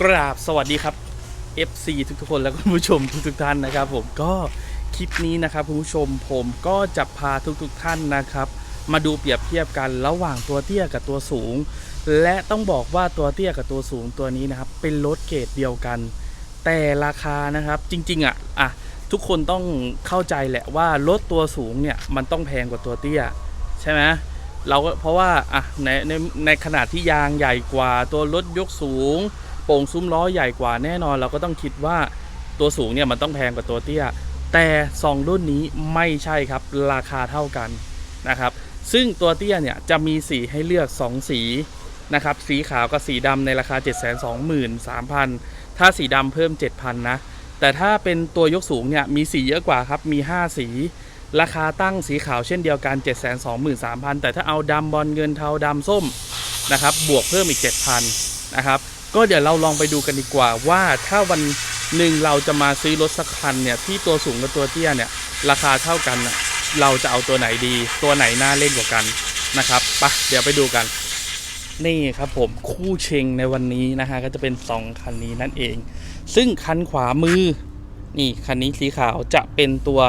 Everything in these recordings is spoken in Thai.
กราบสวัสดีครับ FC ทุกๆคนและคุณผู้ชมทุกๆท่านนะครับ ผมก็คลิปนี้นะครับคุณผู้ชมผมก็จะพาทุกๆท่านนะครับ มาดูเปรียบเทียบกันระหว่างตัวเตี้ยกับตัวสูง และต้องบอกว่าตัวเตี้ยกับตัวสูงตัวนี้นะครับ เป็นรถเกรดเดียวกัน แต่ราคานะครับจริงๆอะอะทุกคนต้องเข้าใจแหละว่ารถตัวสูงเนี่ยมันต้องแพงกว่าตัวเตี้ยใช่ไหมเราก็เพราะว่าอะในในในขนาดที่ยางใหญ่กว่าตัวรถยกสูง โป่งซุ้มล้อใหญ่กว่าแน่นอน เราก็ต้องคิดว่าตัวสูงเนี่ยมันต้องแพงกว่าตัวเตี้ย แต่สองรุ่นนี้ไม่ใช่ครับราคาเท่ากันนะครับ ซึ่งตัวเตี้ยเนี่ยจะมีสีให้เลือก 2 สีนะครับ สีขาวกับสีดำในราคา 723,000 ถ้าสีดำเพิ่ม 7,000 นะ แต่ถ้าเป็นตัวยกสูงเนี่ยมีสีเยอะกว่าครับ มี 5 สี ราคาตั้งสีขาวเช่นเดียวกัน 723,000 แต่ถ้าเอาดำบอลเงินเทาดำส้มนะครับ บวกเพิ่มอีก 7,000 นะครับ ก็เดี๋ยวเราลองไปดูกันดีกว่าว่าถ้าวันหนึ่งเราจะมาซื้อรถสักคันเนี่ยที่ตัวสูงกับตัวเตี้ยเนี่ยราคาเท่ากันเราจะเอาตัวไหนดี ตัวไหนน่าเล่นกว่ากันนะครับไปะเดี๋ยวไปดูกัน นี่ครับผมคู่เชงในวันนี้นะฮะก็จะเป็น2คันนี้นั่นเอง ซึ่งคันขวามือนี่คันนี้สีขาวจะเป็นตัว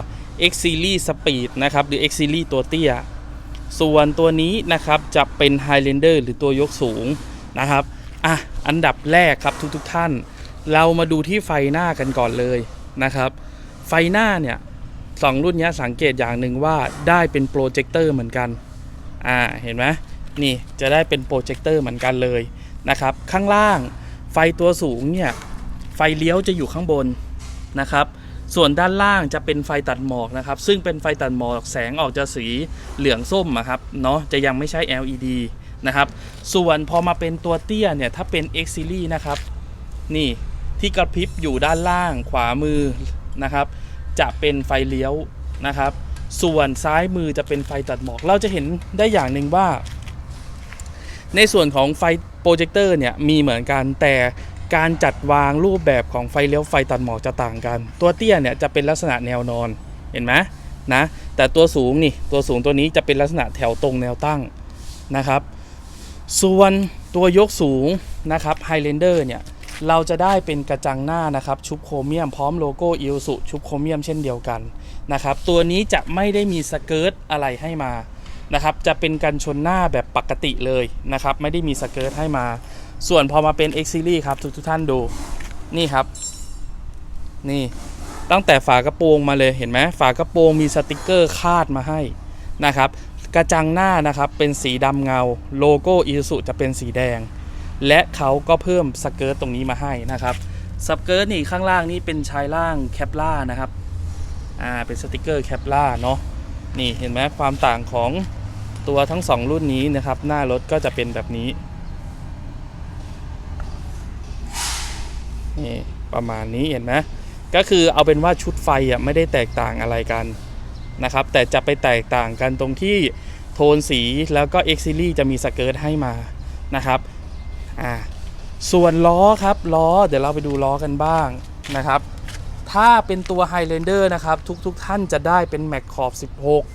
X Series Speed นะครับหรือ X Series ตัวเตี้ย ส่วนตัวนี้นะครับจะเป็น Highlander หรือตัวยกสูงนะครับอะ อันดับแรกครับทุกๆทท่าน เรามาดูที่ไฟหน้ากันก่อนเลยนะครับ ไฟหน้าเนี่ยสองรุ่นนี้สังเกตอย่างหนึ่งว่าได้เป็นโปรเจคเตอร์เหมือนกันอ่าเห็นไหมนี่จะได้เป็นโปรเจคเตอร์เหมือนกันเลยนะครับ ข้างล่างไฟตัวสูงเนี่ยไฟเลี้ยวจะอยู่ข้างบนนะครับส่วนด้านล่างจะเป็นไฟตัดหมอกนะครับ ซึ่งเป็นไฟตัดหมอกแสงออกจะสีเหลืองส้มอะครับเนาะจะยังไม่ใช่ LED นะครับ ส่วนพอมาเป็นตัวเตี้ยเนี่ย ถ้าเป็น X Series นะครับ นี่ที่กระพริบอยู่ด้านล่างขวามือนะครับ จะเป็นไฟเลี้ยวนะครับ ส่วนซ้ายมือจะเป็นไฟตัดหมอก เราจะเห็นได้อย่างหนึ่งว่า ในส่วนของไฟโปรเจคเตอร์เนี่ยมีเหมือนกันแต่การจัดวางรูปแบบของไฟเลี้ยวไฟตัดหมอกจะต่างกัน ตัวเตี้ยเนี่ยจะเป็นลักษณะแนวนอนเห็นไหมนะแต่ตัวสูงนี่ตัวสูงตัวนี้จะเป็นลักษณะแถวตรงแนวตั้งนะครับ ส่วนตัวยกสูงนะครับ Highlander เนี่ยเราจะได้เป็นกระจังหน้านะครับชุบโครเมียมพร้อมโลโก้อิลสุชุบโครเมียมเช่นเดียวกันนะครับตัวนี้จะไม่ได้มีสเกิร์ตอะไรให้มานะครับจะเป็นกันชนหน้าแบบปกติเลยนะครับไม่ได้มีสเกิร์ตให้มา ส่วนพอมาเป็น X Series ครับทุกทุกท่านดูนี่ครับ นี่ตั้งแต่ฝากระโปรงมาเลยเห็นไหมฝากระโปรงมีสติกเกอร์คาดมาให้นะครับ กระจังหน้านะครับเป็นสีดำเงา โลโก้อีซูจะเป็นสีแดง และเขาก็เพิ่มสเกิร์ตตรงนี้มาให้นะครับสเกิร์ตนี่ข้างล่างนี่เป็นชายล่างแคปล่านะครับอ่าเป็นสติกเกอร์แคปล่าเนาะนี่เห็นไหมความต่างของตัวทั้งสองรุ่นนี้นะครับ หน้ารถก็จะเป็นแบบนี้นี่ประมาณนี้เห็นไหมก็คือเอาเป็นว่าชุดไฟอะไม่ได้แตกต่างอะไรกัน นะครับแต่จะไปแตกต่างกันตรงที่โทนสีแล้วก็ X Series จะมีสเกิร์ตให้มานะครับอ่าส่วนล้อครับล้อเดี๋ยวเราไปดูล้อกันบ้างนะครับ ถ้าเป็นตัว Highlander นะครับทุกๆทท่านจะได้เป็นแม็กขอบ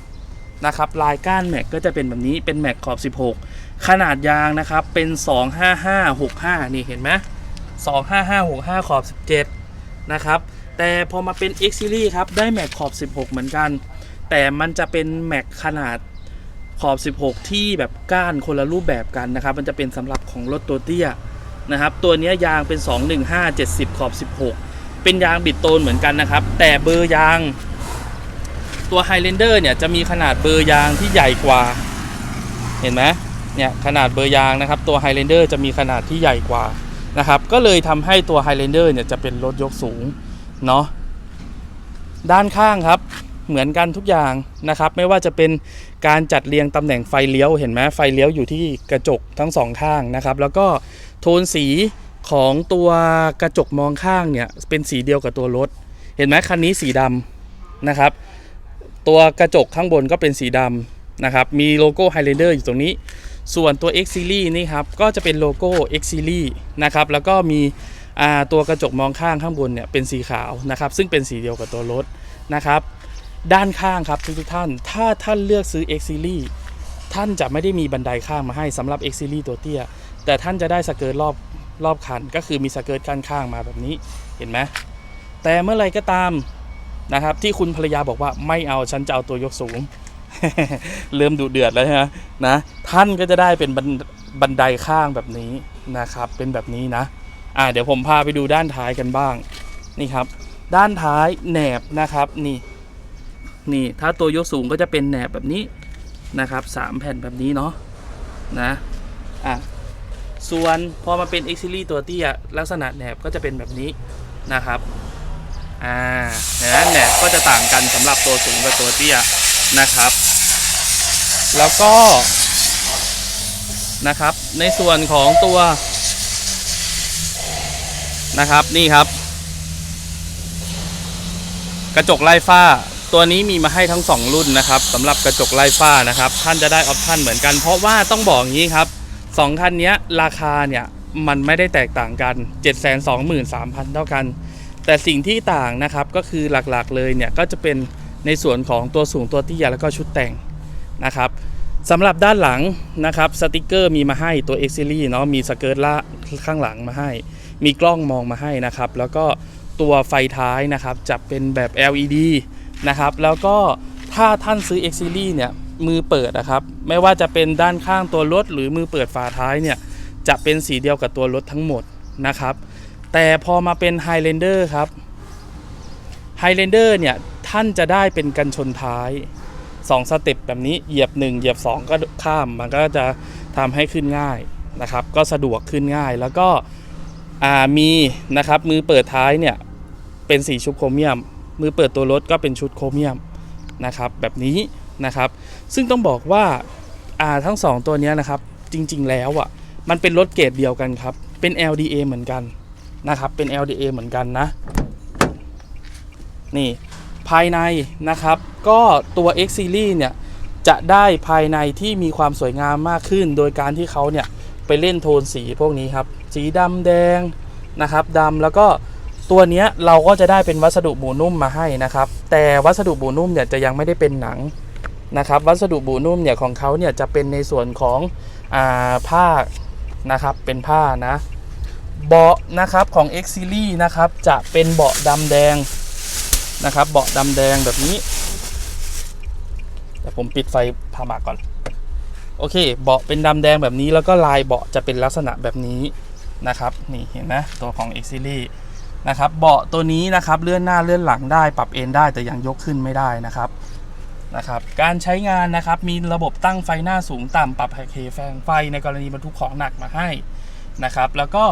16 นะครับ ลายก้านแม็กก็จะเป็นแบบนี้เป็นแม็กขอบ 16 ขนาดยางนะครับเป็น 25565 นี่เห็นไหม25565 ขอบ 17 นะครับ แต่พอมาเป็น X Series ครับ ได้แม็กขอบ 16 เหมือนกัน แต่มันจะเป็นแม็กขนาดขอบ 16 ที่แบบก้านคนละรูปแบบกันนะครับ มันจะเป็นสำหรับของรถตัวเตี้ยนะครับ ตัวนี้ยางเป็น 215 70 ขอบ 16 เป็นยางบิดโตนเหมือนกันนะครับ แต่เบอร์ยาง ตัว Highlander เนี่ยจะมีขนาดเบอร์ยางที่ใหญ่กว่า เห็นไหมเนี่ยขนาดเบอร์ยางนะครับ ตัว Highlander จะมีขนาดที่ใหญ่กว่านะครับ ก็เลยทำให้ตัว Highlander เนี่ยจะเป็นรถยกสูงเนาะด้านข้างครับ เหมือนกันทุกอย่างนะครับ ไม่ว่าจะเป็นการจัดเรียงตำแหน่งไฟเลี้ยวเห็นไหมไฟเลี้ยวอยู่ที่กระจกทั้งสองข้างนะครับ แล้วก็โทนสีของตัวกระจกมองข้างเนี่ยเป็นสีเดียวกับตัวรถ เห็นไหมคันนี้สีดำนะครับ ตัวกระจกข้างบนก็เป็นสีดำนะครับ มีโลโก้ Highlander อยู่ตรงนี้ ส่วนตัว X Series นี่ครับก็จะเป็นโลโก้ X Series นะครับแล้วก็มีตัวกระจกมองข้างข้างบนเนี่ยเป็นสีขาวนะครับ ซึ่งเป็นสีเดียวกับตัวรถนะครับ ด้านข้างครับทุกทุกท่าน ถ้าท่านเลือกซื้อ X Series ท่านจะไม่ได้มีบันไดข้างมาให้สำหรับ X Series ตัวเตี้ย แต่ท่านจะได้สเกิร์ตรอบรอบคัน ก็คือมีสเกิร์ตข้างมาแบบนี้เห็นไหมแต่เมื่อไรก็ตามนะครับที่คุณภรรยาบอกว่าไม่เอาฉันจะเอาตัวยกสูง เริ่มดุเดือดแล้วนะนะท่านก็จะได้เป็นบันบันไดข้างแบบนี้นะครับ เป็นแบบนี้นะอ่าเดี๋ยวผมพาไปดูด้านท้ายกันบ้างนี่ครับ ด้านท้ายแหนบนะครับนี่ นี่ถ้าตัวยกสูงก็จะเป็นแหนบแบบนี้นะครับสามแผ่นแบบนี้เนาะนะอะส่วนพอมาเป็น X Series ตัวเตี้ยลักษณะแหนบก็จะเป็นแบบนี้นะครับอ่าเห็นไหมแหนบก็จะต่างกันสำหรับตัวสูงกับตัวเตี้ยนะครับ แล้วก็นะครับในส่วนของตัวนะครับนี่ครับ กระจกไล่ฝ้า ตัวนี้มีมาให้ทั้ง 2 รุ่นนะครับสำหรับกระจกไล่ฝ้านะครับ ท่านจะได้ออปชันเหมือนกัน เพราะว่าต้องบอกอย่างนี้ครับสองคันนี้ราคาเนี่ยมันไม่ได้แตกต่างกัน 723,000 เท่ากัน แต่สิ่งที่ต่างนะครับก็คือหลักๆเลยเนี่ยก็จะเป็นในส่วนของตัวสูงตัวเตี้ยแล้วก็ชุดแต่งนะครับสำหรับด้านหลังนะครับสติกเกอร์มีมาให้ตัว X Series เนาะมีสเกิร์ตละข้างหลังมาให้ มีกล้องมองมาให้นะครับ แล้วก็ตัวไฟท้ายนะครับจะเป็นแบบ LED นะครับ แล้วก็ถ้าท่านซื้อ X Series เนี่ยมือเปิดนะครับ ไม่ว่าจะเป็นด้านข้างตัวรถ หรือมือเปิดฝาท้ายเนี่ยจะเป็นสีเดียวกับตัวรถทั้งหมดนะครับ แต่พอมาเป็น Highlander ครับ Highlander เนี่ยท่านจะได้เป็นกันชนท้าย 2 สเต็ปแบบนี้เหยียบ 1 เหยียบ 2 ก็ข้ามมันก็จะทำให้ขึ้นง่ายนะครับ ก็สะดวกขึ้นง่ายแล้วก็มีนะครับมือเปิดท้ายเนี่ยเป็นสีชุบโครเมียม มือเปิดตัวรถก็เป็นชุดโครเมียมนะครับแบบนี้นะครับ ซึ่งต้องบอกว่าอ่าทั้ง 2 ตัวนี้นะครับจริง ๆ แล้วอะมันเป็นรถเกรดเดียวกันครับ เป็น LDA เหมือนกันนะครับเป็น LDA เหมือนกันนะนี่ภายในนะครับ ก็ตัว X Series เนี่ยจะได้ภายในที่มีความสวยงามมากขึ้น โดยการที่เขาเนี่ยไปเล่นโทนสีพวกนี้ครับ สีดำแดงนะครับดำแล้วก็ ตัวเนี้ยเราก็จะได้เป็นวัสดุบูนุ่มมาให้นะครับ แต่วัสดุบูนุ่มเนี่ยจะยังไม่ได้เป็นหนังนะครับ วัสดุบูนุ่มเนี่ยของเขาเนี่ยจะเป็นในส่วนของอาผ้านะครับเป็นผ้านะเบาะนะครับของ X Series นะครับจะเป็นเบาะดำแดงนะครับ เบาะดำแดงแบบนี้แต่ผมปิดไฟพามาก่อน โอเค เบาะเป็นดำแดงแบบนี้แล้วก็ลายเบาะจะเป็นลักษณะแบบนี้นะครับ นี่เห็นไหมตัวของ X Series นะครับเบาะตัวนี้นะครับเลื่อนหน้าเลื่อนหลังได้ปรับเอนได้แต่ยังยกขึ้นไม่ได้นะครับนะครับการใช้งานนะครับมีระบบตั้งไฟหน้าสูงต่ำปรับเคแฟงไฟในกรณีบรรทุกของหนักมาให้นะครับแล้วก็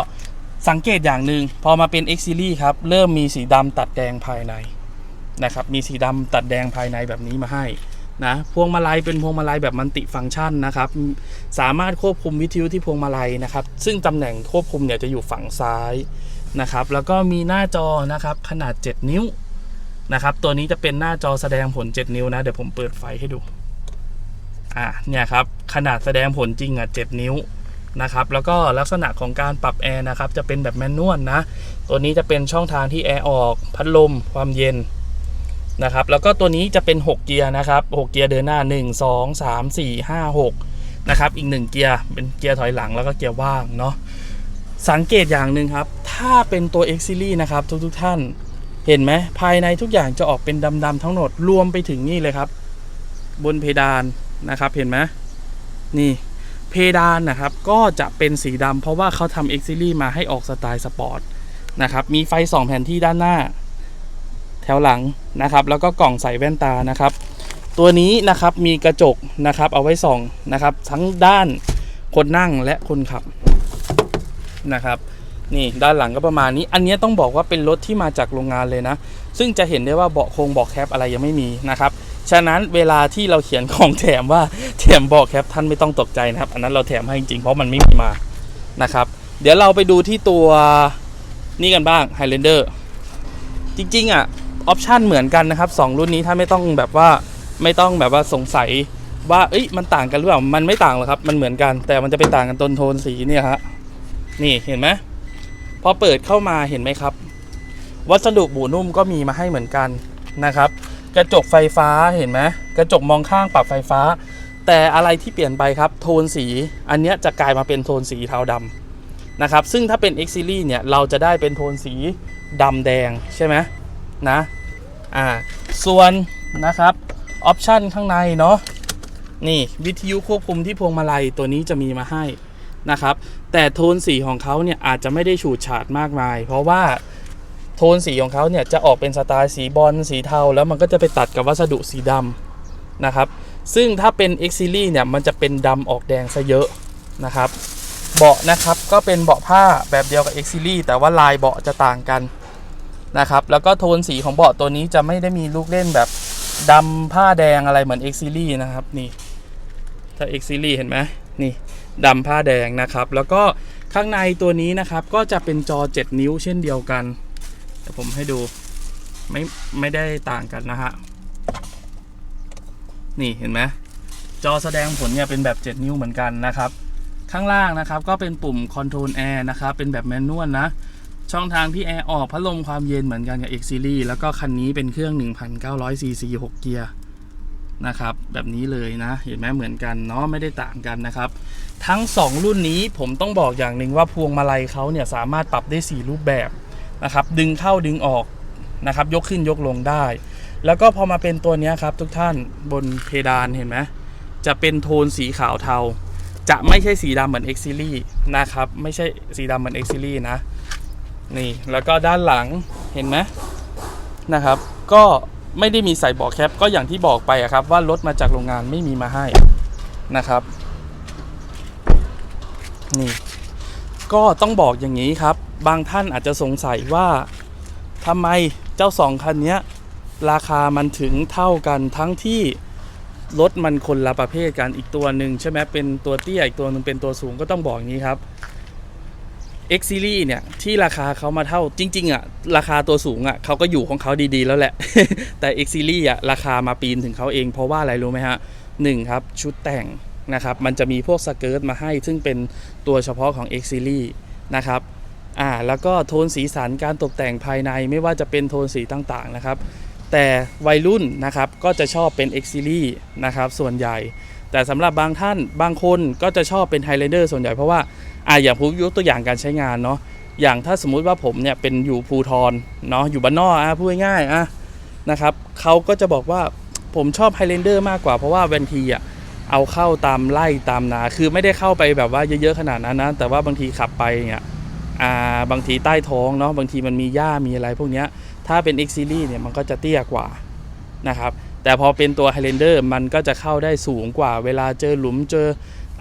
สังเกตอย่างหนึ่งพอมาเป็น X Series ครับเริ่มมีสีดำตัดแดงภายในนะครับมีสีดำตัดแดงภายในแบบนี้มาให้นะพวงมาลัยเป็นพวงมาลัยแบบมันติฟังก์ชันนะครับสามารถควบคุมวิทยุที่พวงมาลัยนะครับซึ่งตำแหน่งควบคุมเนี่ยจะอยู่ฝั่งซ้าย นะครับ แล้วก็มีหน้าจอนะครับขนาด 7 นิ้วนะครับ ตัวนี้จะเป็นหน้าจอแสดงผล 7 นิ้วนะ เดี๋ยวผมเปิดไฟให้ดู อะเนี่ยครับ ขนาดแสดงผลจริงอะ 7 นิ้วนะครับ แล้วก็ลักษณะของการปรับแอร์นะครับ จะเป็นแบบแมนนวลนะ ตัวนี้จะเป็นช่องทางที่แอร์ออก พัดลม ความเย็นนะครับ แล้วก็ตัวนี้จะเป็น 6 เกียร์นะครับ 6 เกียร์เดินหน้า 1 2 3 4 5 6นะครับ อีก 1 เกียร์เป็นเกียร์ถอยหลังแล้วก็เกียร์ว่างเนาะ สังเกตอย่างหนึ่งครับ ถ้าเป็นตัว X Series นะครับ ทุกๆท่าน เห็นไหมภายในทุกอย่างจะออกเป็นดำๆทั้งหมดรวมไปถึงนี่เลยครับ บนเพดานนะครับ เห็นไหมนี่เพดานนะครับ ก็จะเป็นสีดำเพราะว่าเขาทำ X Series มาให้ออกสไตล์สปอร์ตนะครับ มีไฟ2แผ่นที่ด้านหน้า แถวหลังนะครับ แล้วก็กล่องใส่แว่นตานะครับ ตัวนี้นะครับมีกระจกนะครับ เอาไว้ส่องนะครับ ทั้งด้านคนนั่งและคนขับ นะครับนี่ด้านหลังก็ประมาณนี้ อันนี้ต้องบอกว่าเป็นรถที่มาจากโรงงานเลยนะ ซึ่งจะเห็นได้ว่าเบาะโครงเบาะแคปอะไรยังไม่มีนะครับ ฉะนั้นเวลาที่เราเขียนของแถมว่าแถมเบาะแคปท่านไม่ต้องตกใจนะครับ อันนั้นเราแถมให้จริงๆเพราะมันไม่มีมานะครับ เดี๋ยวเราไปดูที่ตัวนี่กันบ้าง Highlander จริงๆอะออปชันเหมือนกันนะครับสองรุ่นนี้ถ้าไม่ต้องแบบว่าไม่ต้องแบบว่าสงสัยว่าเอ้ยมันต่างกันหรือเปล่ามันไม่ต่างหรอกครับ มันเหมือนกัน แต่มันจะไปต่างกันต้นโทนสีเนี่ยฮะ นี่เห็นไหมพอเปิดเข้ามาเห็นไหมครับ วัสดุบูนุ่มก็มีมาให้เหมือนกันนะครับ กระจกไฟฟ้าเห็นไหมกระจกมองข้างปรับไฟฟ้า แต่อะไรที่เปลี่ยนไปครับ โทนสีอันนี้จะกลายมาเป็นโทนสีเทาดำนะครับ ซึ่งถ้าเป็น X Series เนี่ยเราจะได้เป็นโทนสีดำแดงใช่ไหมนะอ่าส่วนนะครับออปชันข้างในเนาะนี่วิทยุควบคุมที่พวงมาลัยตัวนี้จะมีมาให้ นะครับ แต่โทนสีของเขาเนี่ยอาจจะไม่ได้ฉูดฉาดมากมาย เพราะว่าโทนสีของเขาเนี่ยจะออกเป็นสไตล์สีบอลสีเทา แล้วมันก็จะไปตัดกับวัสดุสีดำนะครับ ซึ่งถ้าเป็น X Series เนี่ยมันจะเป็นดำออกแดงซะเยอะนะครับเบาะนะครับก็เป็นเบาะผ้าแบบเดียวกับ X Series แต่ว่าลายเบาะจะต่างกันนะครับ แล้วก็โทนสีของเบาะตัวนี้จะไม่ได้มีลูกเล่นแบบดำผ้าแดงอะไรเหมือน X Series นะครับนี่ถ้า X Series เห็นไหมนี่ ดำผ้าแดงนะครับ แล้วก็ข้างในตัวนี้นะครับก็จะเป็นจอ 7 นิ้วเช่นเดียวกันเดี๋ยวผมให้ดูไม่ไม่ได้ต่างกันนะฮะนี่เห็นไหมจอแสดงผลเนี่ยเป็นแบบ 7 นิ้วเหมือนกันนะครับ ข้างล่างนะครับก็เป็นปุ่ม Control Air นะครับ เป็นแบบแมนนวลนะ ช่องทางที่แอร์ออกพัดลมความเย็นเหมือนกันกับ X Series แล้วก็คันนี้เป็นเครื่อง 1,900 cc 6 เกียร์นะครับ แบบนี้เลยนะ เห็นไหมเหมือนกันเนาะไม่ได้ต่างกันนะครับ ทั้ง 2 รุ่นนี้ผมต้องบอกอย่างหนึ่งว่าพวงมาลัยเขาเนี่ยสามารถปรับได้ 4 รูปแบบนะครับ ดึงเข้าดึงออกนะครับ ยกขึ้นยกลงได้ แล้วก็พอมาเป็นตัวนี้ครับทุกท่านบนเพดานเห็นไหมจะเป็นโทนสีขาวเทา จะไม่ใช่สีดำเหมือน X Series นะครับ ไม่ใช่สีดำเหมือน X Series นะ นี่แล้วก็ด้านหลังเห็นไหมนะครับ ก็ไม่ได้มีใส่เบาะแคปก็อย่างที่บอกไปอะครับว่ารถมาจากโรงงานไม่มีมาให้นะครับ นี่ ก็ต้องบอกอย่างนี้ครับ บางท่านอาจจะสงสัยว่าทำไมเจ้าสองคันนี้ราคามันถึงเท่ากันทั้งที่รถมันคนละประเภทกันอีกตัวหนึ่งใช่ไหมเป็นตัวเตี้ยอีกตัวหนึ่งเป็นตัวสูงก็ต้องบอกอย่างนี้ครับ X Series เนี่ย ที่ราคาเขามาเท่าจริง ๆอะราคาตัวสูงอะเขาก็อยู่ของเขาดีๆ แล้วแหละ แต่ X Series อะราคามาปีนถึงเขาเองเพราะว่าอะไรรู้ไหมฮะหนึ่งครับ ชุดแต่ง นะครับ มันจะมีพวกสเกิร์ตมาให้ ซึ่งเป็นตัวเฉพาะของ X Series นะครับอ่าแล้วก็โทนสีสันการตกแต่งภายในไม่ว่าจะเป็นโทนสีต่างๆนะครับ แต่วัยรุ่นนะครับก็จะชอบเป็น X Series นะครับส่วนใหญ่ แต่สำหรับบางท่านบางคนก็จะชอบเป็น Highlander ส่วนใหญ่เพราะว่าอ่าอย่างผมยกตัวอย่างการใช้งานเนาะอย่างถ้าสมมุติว่าผมเนี่ยเป็นอยู่ภูทรเนาะอยู่บ้านนอกอะพูดง่ายๆอะนะครับเขาก็จะบอกว่าผมชอบ Highlander มากกว่าเพราะว่าบางทีอะ เอาเข้าตามไล่ตามนา คือไม่ได้เข้าไปแบบว่าเยอะๆขนาดนั้นนะ แต่ว่าบางทีขับไปเนี่ยอ่าบางทีใต้ท้องเนาะบางทีมันมีหญ้ามีอะไรพวกเนี้ยถ้าเป็น X Series เนี่ยมันก็จะเตี้ยกว่านะครับแต่พอเป็นตัว Highlander มันก็จะเข้าได้สูงกว่า เวลาเจอหลุมเจอ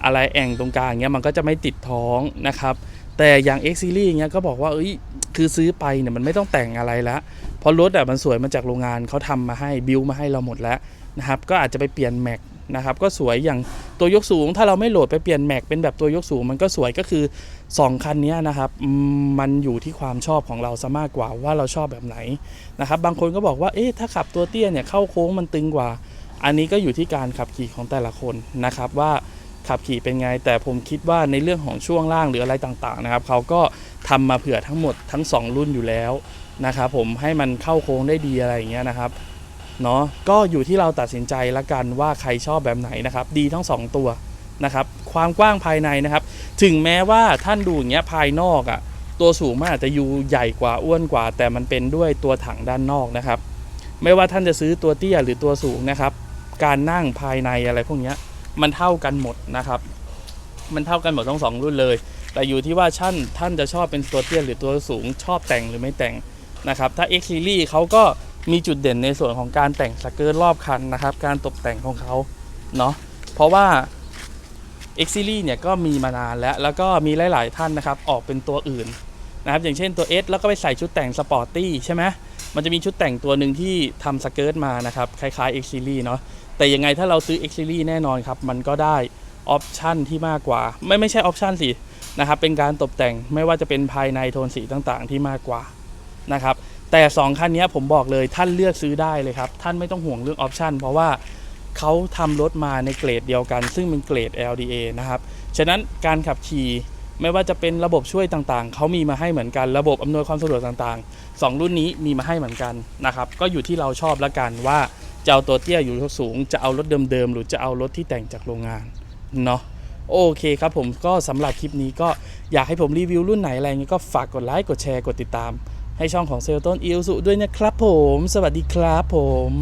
อะไรแอ่งตรงกลางเงี้ยมันก็จะไม่ติดท้องนะครับแต่อย่าง X Series เงี้ยก็บอกว่าเอ้ยคือซื้อไปเนี่ยมันไม่ต้องแต่งอะไรแล้วเพราะรถอะมันสวยมาจากโรงงานเขาทำมาให้บิวมาให้เราหมดแล้วนะครับก็อาจจะไปเปลี่ยนแม็ก นะครับก็สวยอย่างตัวยกสูง ถ้าเราไม่โหลดไปเปลี่ยนแม็กเป็นแบบตัวยกสูง มันก็สวยก็คือ 2 คันนี้นะครับมันอยู่ที่ความชอบของเราซะมากกว่าว่าเราชอบแบบไหนนะครับบางคนก็บอกว่าเอ๊ะถ้าขับตัวเตี้ยเนี่ยเข้าโค้งมันตึงกว่า อันนี้ก็อยู่ที่การขับขี่ของแต่ละคนนะครับว่าขับขี่เป็นไง แต่ผมคิดว่าในเรื่องของช่วงล่างหรืออะไรต่างๆนะครับเขาก็ทำมาเผื่อทั้งหมดทั้ง 2 รุ่นอยู่แล้วนะครับผมให้มันเข้าโค้งได้ดีอะไรอย่างเงี้ยนะครับ เนาะก็อยู่ที่เราตัดสินใจละกันว่าใครชอบแบบไหนนะครับ ดีทั้ง 2 ตัวนะครับ ความกว้างภายในนะครับ ถึงแม้ว่าท่านดูอย่างเงี้ยภายนอกอะ่ะตัวสูงมันอาจจะอยู่ใหญ่กว่าอ้วนกว่า แต่มันเป็นด้วยตัวถังด้านนอกนะครับ ไม่ว่าท่านจะซื้อตัวเตี้ยหรือตัวสูงนะครับ การนั่งภายในอะไรพวกเนี้ยมันเท่ากันหมดนะครับ มันเท่ากันหมดทั้งสองรุ่นเลย แต่อยู่ที่ว่าท่านท่านจะชอบเป็นตัวเตี้ยหรือตัวสูงชอบแต่งหรือไม่แต่งนะครับ ถ้า X Series เขาก็ มีจุดเด่นในส่วนของการแต่งสเกิร์ตรอบคันนะครับ การตกแต่งของเขาเนาะเพราะว่า X Series เนี่ยก็มีมานานแล้ว แล้วก็มีหลาย ๆ ท่านนะครับ ออกเป็นตัวอื่นนะครับ อย่างเช่นตัว S แล้วก็ไปใส่ชุดแต่งสปอร์ตี้ใช่ไหมมันจะมีชุดแต่งตัวหนึ่งที่ทำสเกิร์ตมานะครับ คล้าย ๆ X Series เนาะแต่ยังไงถ้าเราซื้อ X Series แน่นอนครับ มันก็ได้ออปชันที่มากกว่า ไม่ไม่ใช่ออปชันสินะครับ เป็นการตกแต่งไม่ว่าจะเป็นภายในโทนสีต่าง ๆ ที่มากกว่านะครับ แต่ 2 คันนี้ผมบอกเลยท่านเลือกซื้อได้เลยครับ ท่านไม่ต้องห่วงเรื่องออปชันเพราะว่าเขาทำรถมาในเกรดเดียวกัน ซึ่งเป็นเกรด LDA นะครับฉะนั้นการขับขี่ไม่ว่าจะเป็นระบบช่วยต่างๆ เขามีมาให้เหมือนกัน ระบบอำนวยความสะดวกต่างๆ 2 รุ่นนี้มีมาให้เหมือนกันนะครับ ก็อยู่ที่เราชอบละกันว่าจะเอาตัวเตี้ยอยู่สูง จะเอารถเดิมๆ หรือจะเอารถที่แต่งจากโรงงานเนาะ โอเคครับผมก็สำหรับคลิปนี้ก็อยากให้ผมรีวิวรุ่นไหนอะไรเงี้ยก็ฝากกดไลค์ กดแชร์ กดติดตาม ให้ช่องของเซลต้นอิลสุด้วยนะครับผม สวัสดีครับผม